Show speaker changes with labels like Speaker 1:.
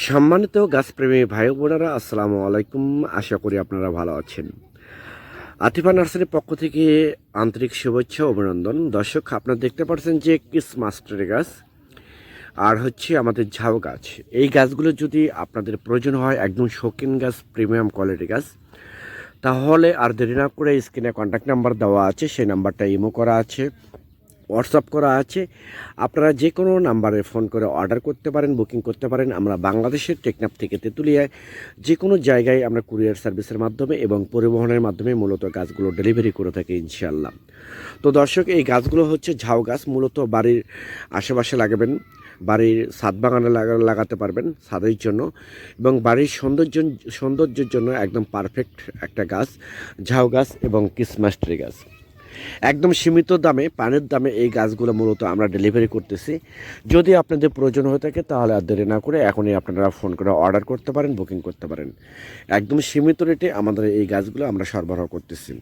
Speaker 1: সম্মানিত গাছপ্রেমী ভাই বোনেরা, আসসালামু আলাইকুম। আশা করি আপনারা ভালো আছেন। আতিফা নার্সারির পক্ষ থেকে আন্তরিক শুভেচ্ছা অভিনন্দন। দর্শক, আপনারা দেখতে পাচ্ছেন যে কিস মাস্টারের গাছ আর হচ্ছে আমাদের ঝাউ গাছ। এই গাছগুলো যদি আপনাদের প্রয়োজন হয়, একদম শৌখিন গাছ, প্রিমিয়াম কোয়ালিটি গাছ, তাহলে আর দেরি না করে স্ক্রিনে কন্ট্যাক্ট নাম্বার দেওয়া আছে, সেই নাম্বারটা ইমো করা আছে। হোয়াটসঅ্যাপ করা আছে। আপনারা যে কোনো নাম্বারে ফোন করে অর্ডার করতে পারেন, বুকিং করতে পারেন। আমরা বাংলাদেশের টেকনাফ থেকে তেঁতুলিয়ায় যে কোনো জায়গায় আমরা কুরিয়ার সার্ভিসের মাধ্যমে এবং পরিবহনের মাধ্যমে মূলত গাছগুলো ডেলিভারি করে থাকি ইনশাআল্লাহ। তো দর্শক, এই গাছগুলো হচ্ছে ঝাউ গাছ। মূলত বাড়ির আশেপাশে লাগাবেন, বাড়ির ছাদ বাগানে লাগাতে পারবেন ছাদের জন্য এবং বাড়ির সৌন্দর্য, সৌন্দর্যের জন্য একদম পারফেক্ট একটা গাছ, ঝাউ গাছ এবং কিসমাস ট্রি গাছ। একদম সীমিত দামে, পানের দামে এই গাছগুলো মূলত আমরা ডেলিভারি করতেছি। যদি আপনাদের প্রয়োজন হয়ে থাকে তাহলে আর দেরি না করে এখনই আপনারা ফোন করে অর্ডার করতে পারেন বুকিং করতে পারেন। একদম সীমিত রেটে আমাদের এই গাছগুলো আমরা সরবরাহ করতেছি।